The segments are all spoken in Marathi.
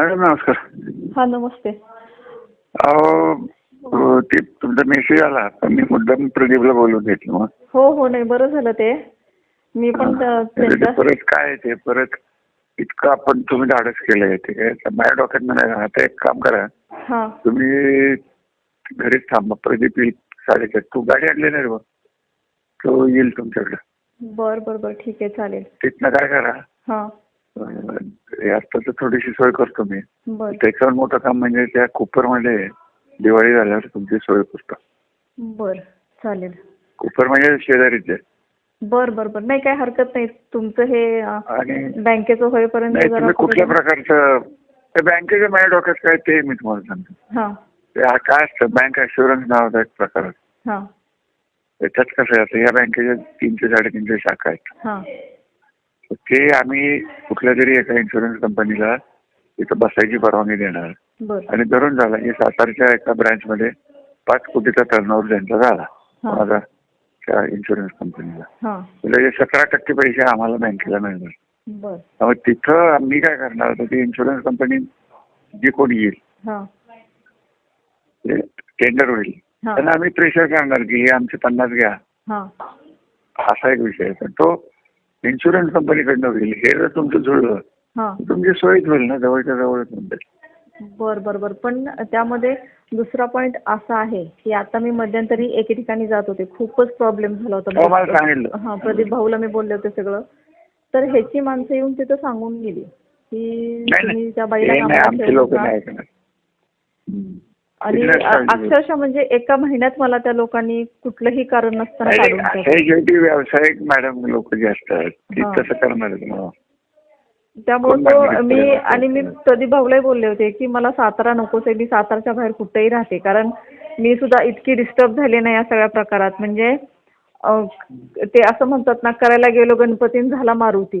मॅडम नमस्कार. हा नमस्ते. अहो ते तुमचा मेसेज आला तर मी मुद्दाम प्रदीपला बोलून घेतलं मग. हो हो नाही बरं झालं ते. मी पण त्या- तर ते त्यांच्या परत काय आहे ते? परत इतकं आपण तुम्ही धाडस केलंय ते. काय तर माझ्या डोक्यात नाही आता एक काम करा. हा. तुम्ही घरीच थांबा. प्रदीप येईल साडेचार. तू गाडी आणली नाही रे बा. तो येईल तुमच्याकडे. बर बर बर. ठीक आहे चालेल. तिथनं काय करा? हा. अ, हे आत्ताच थोडीशी सोय करतो मी. त्याच्यावर मोठं काम म्हणजे त्या कुपरमध्ये दिवाळी झाल्यावर तुमची सोय करतो. बर चालेल. कुपर म्हणजे शेजारीच. आहे बर बर बर. नाही काय हरकत नाही. तुमचं हे बँकेचं होईपर्यंत कुठल्या प्रकारचं त्या बँकेच्या माझ्या डोक्यात काय ते मी तुम्हाला सांगतो. ते काय असतं? बँक अशुरन्स नावाचा एक प्रकार त्याच्यात कसं आहे आता या बँकेच्या तीनशे साडेतीनशे शाखा आहेत. तर ते आम्ही कुठल्या तरी एका इन्शुरन्स कंपनीला तिथं बसायची परवानगी देणार. बर. आणि धरून झाला की सातारच्या एका ब्रँचमध्ये पाच कोटीचा टर्नओव्हर त्यांचा झाला. हा. माझा त्या इन्शुरन्स कंपनीला हा. म्हणजे सतरा टक्के पैसे आम्हाला बँकेला मिळणार. बर. त्यामुळे तिथं आम्ही काय करणार तर ती इन्शुरन्स कंपनी जी कोणी येईल हा. ते टेंडर होईल. हा. त्यांना आम्ही प्रेशर करणार की हे आमचे पन्नास घ्या. हा. असा एक विषय आहे. पण तो इन्शुरन्स कंपनीकडनं होईल. हे जर तुमचं जुळलं हा. तर तुमची सोयीच होईल ना जवळच्या जवळच म्हणजे बर बर बर. पण त्यामध्ये दुसरा पॉइंट असा आहे की आता मी मध्यंतरी एके ठिकाणी जात होते. खूपच प्रॉब्लेम झाला हो, मला होता सांगितलं. हा प्रदीप भाऊला मी बोलले होते सगळं. तर ह्याची माणसं येऊन तिथं सांगून गेली की नाही तुम्ही नाही त्या बाईला हे नाही कामाला आमचे ठेवू लोक नका. नाही ऐकणार. हम्म. आणि. अक्षरशः म्हणजे एका महिन्यात मला त्या लोकांनी कुठलंही कारण नसताना काढून व्यावसायिक मॅडम लोक जे असतात ती हा. तसं करणार आहेत. त्यामुळे कोण तो मान्य मी? आणि मी प्रदीप भाऊलाही बोलले होते की मला सातारा नकोच आहे मी सातारच्या बाहेर कुठेही राहते कारण मी सुद्धा इतकी डिस्टर्ब झाले नाही या सगळ्या प्रकारात म्हणजे अ, ते असं म्हणतात ना करायला गेलो गणपतीन झाला मारुती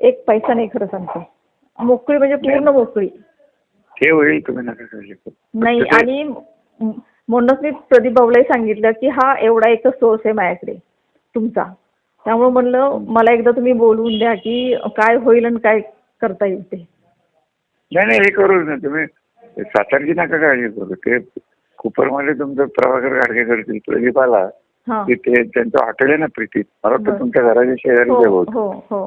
एक पैसा नाही खरं सांगते. मोकळी म्हणजे पूर्ण मोकळी. हे होईल तुम्ही नका करू. नाही आणि म्हणूनच मी प्रदीप भाऊलाही सांगितलं की हा एवढा एकच सोर्स आहे माझ्याकडे तुमचा. त्यामुळे म्हणलं मला एकदा तुम्ही बोलवून द्या की काय होईल आणि काय करता येईल ते. नाही नाही हे करूच ना तुम्ही. सातारची नका काळजी करू. ते कुपरमध्ये तुमचं प्रभाकर गाडगे करतील प्रदीप आला की ते त्यांचं हॉटेल आहे ना प्रीतीत. मला. तुमच्या घराच्या शेजारी हो.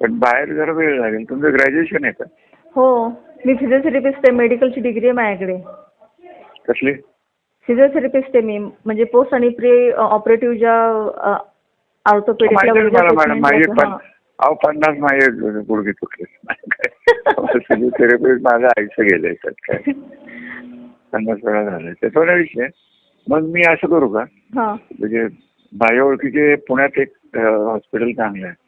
पण बाहेर जरा वेळ लागेल. तुमचं ग्रॅज्युएशन आहे का? हो. मी फिजिओथेरपिस्ट आहे मेडिकलची डिग्री आहे माझ्याकडे. कसली? फिजिओथेरपिस्ट आहे मी. म्हणजे पोस्ट आणि प्री ऑपरेटिव्ह ज्या मला मॅडम माझे पण अहो पन्नास माझे गुडघे तुटले फिजिओथेरपी माझं आयुष्य गेलंय त्यात काय. पन्नास वेळा झालंय. त्याचा विषय मग मी असं करू का? हां. म्हणजे माझ्या ओळखीचे पुण्यात एक हॉस्पिटल चांगलं आहे.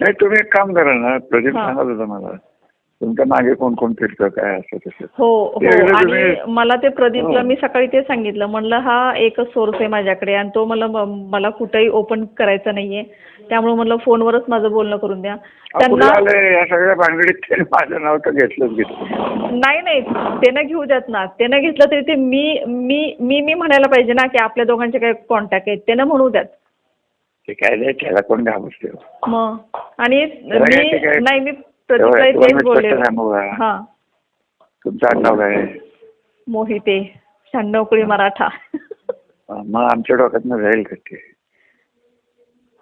नाही तुम्ही एक काम करा ना प्रदीप हां. सांगत होता मला. तुमच्या मागे कोण कोण फिरतं काय असं तसं. हो हो. आणि तुम्ही- मला ते प्रदीपला हो. मी सकाळी ते सांगितलं. म्हणलं हा एकच सोर्स आहे माझ्याकडे आणि तो मला मला कुठेही ओपन करायचा नाहीये. त्यामुळे म्हणलं फोनवरच माझं बोलणं करून द्या. त्यांना आलंय? या सगळ्या भानगडीत माझं नाव तर घेतलंच घेतलं नाही नाही. ते न घेऊ द्यात ना. ते न घेतलं तरी ते मी मी मी मी म्हणायला पाहिजे ना की आपल्या दोघांचे काय कॉन्टॅक्ट आहेत. ते न म्हणू द्यात. ते काय नाही त्याला कोण घाबरते मग आणि मी नाही मी तेच बोलले? हा. तुमचं आडनाव काय आहे? मोहिते शहाण्णव मराठा. मग आमच्या डोक्यातनं जाईल का ते?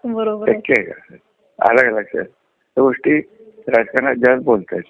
बरोबर आहे का? आलं का लक्षात? त्या गोष्टी राजकारणात जास्त बोलतायत.